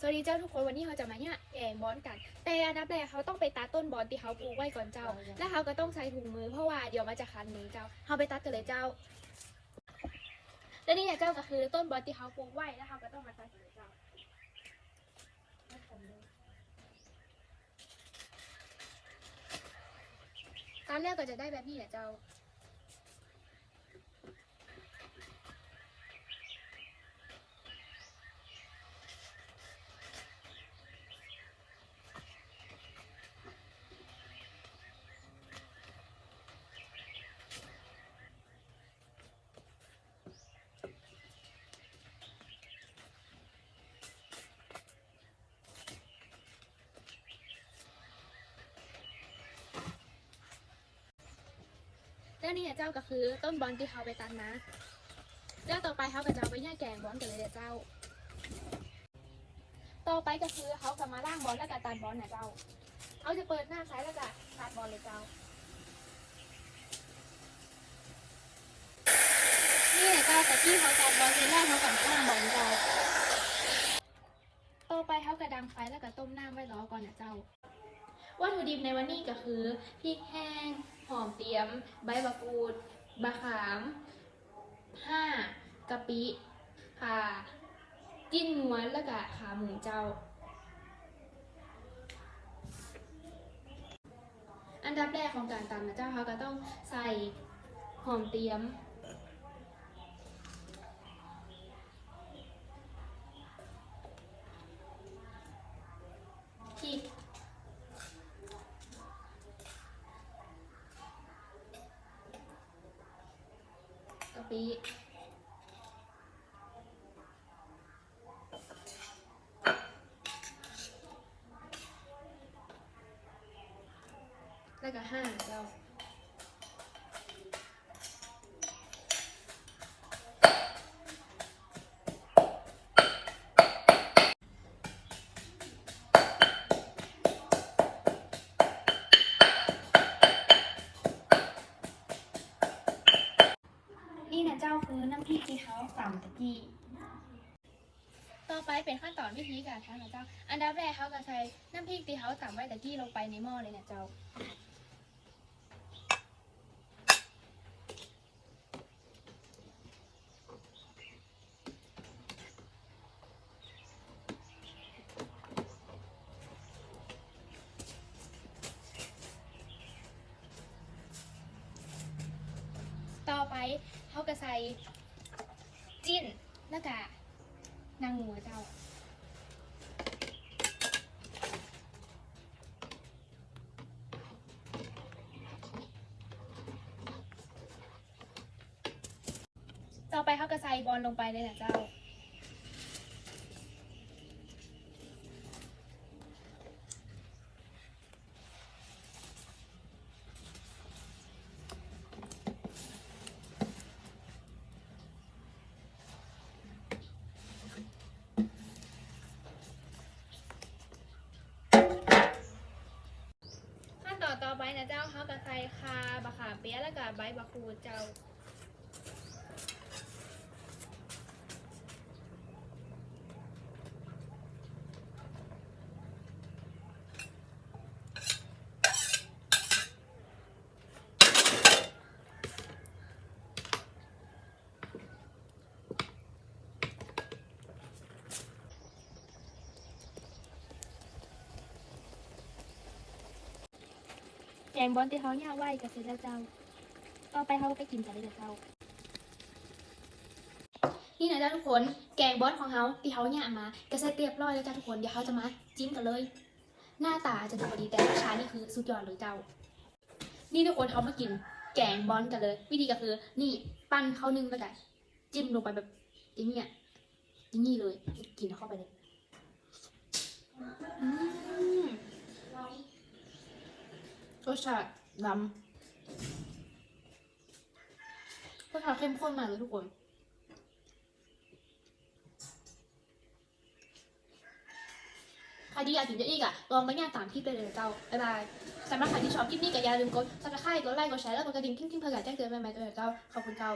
สวัสดีเจ้าทุกคนวันนี้เราจะมาเนี่ยแกงบอนกัน แต่อันดับแรกเขาต้องไปตัดต้นบอนที่เขาปลูกไว้ก่อนเจ้า แล้วเขาก็ต้องใส่ถุงมือเพราะว่าเดี๋ยวมันจะคันมือเจ้าเขาไปตัดกันเลยเจ้า และนี่เนี่ยเจ้าก็คือต้นบอนที่เขาปลูกไว้แล้วเขาก็ต้องมาตัดกันเลยเจ้าตอนแรกก็จะได้แบบนี้แหละเจ้า แล้วนี่เนี่ยเจ้าก็คือต้นบอลที่เขาไปตัดมาเจ้าต่อไปเขาก็จะเอาไปย่าแกงบอลกันเลยเจ้า ต่อไปก็คือเขากลับมาล่างบอลแล้วก็ตัดบอลนะเจ้าเขาจะเปิดหน้าซ้ายแล้วก็ตัดบอลเลยเจ้านี่แหละเจ้าแต่ที่เขาตัดบอลทีแรกเขากับล่างบอลเจ้าต่อไปเขากระดังไฟแล้วก็ต้มน้ำไว้รอก่อนนะเจ้า วัตถุดิบในวันนี้ก็คือพริกแห้ง หอมเตรียม ใบมะกรูดบะขามห้ากะปิข่าจิ้นม้วนแล้วก็ขาหมูเจ้า อันดับแรกของการตำนะเจ้าเขาก็ต้องใส่หอมเตรียม พริก กะปิแล้ เขาตำตะกี้ ต่อไปเป็นขั้นตอนวิธีการทำนะเจ้า อันดับแรกเขาก็ใช้น้ำพริกที่เขาตำไว้ตะกี้ลงไปในหม้อเลยนะเจ้า ต่อไปเขาก็ใส่ จิ้น แล้วก็นางงูเจ้า ต่อไปเขาก็ใส่บอลลงไปเลยนะเจ้า ต่อไปนะเจ้าเขาก็ใส่คาบะขามเปี๊ยะแล้วก็ใบบะกรูดเจ้า กงบอลที่เขาย่างไว้กับเสร็จแล้วเจ้า ต่อไปเขาไปกินกันเลยนะเจ้า นี่นะเจ้าทุกคน แกงบอลของเขาที่เขาย่ามาก็เสร็จเรียบร้อยแล้วจ้าทุกคน เดี๋ยวเขาจะมาจิ้มกันเลย หน้าตาจะดูดีแต่รสชาตินี่คือสุดยอดเลยเจ้า นี่ทุกคนเขามากิน แกงบอลกันเลย วิธีก็คือ นี่ปั้นข้าวนึ่งแล้วกันจิ้มลงไปแบบอย่างเงี้ยอย่างนี้เลย กินเข้าไปเลยอืม รสชาติล้ำรสชาติเข้มข้นมากเลยทุกคนใครที่อยากกินเยอะอีกอะ ลองไปงานตามที่ไปเลยเจ้า บ๊ายบายสำหรับใครที่ชอบคลิปนี้ก็อย่าลืมกดซับสไครต์กดไลค์ กดแชร์ แล้วกดกระดิ่งกิ้งๆเพื่อการแจ้งเตือนใหม่ๆตัวเจ้า ขอบคุณเจ้า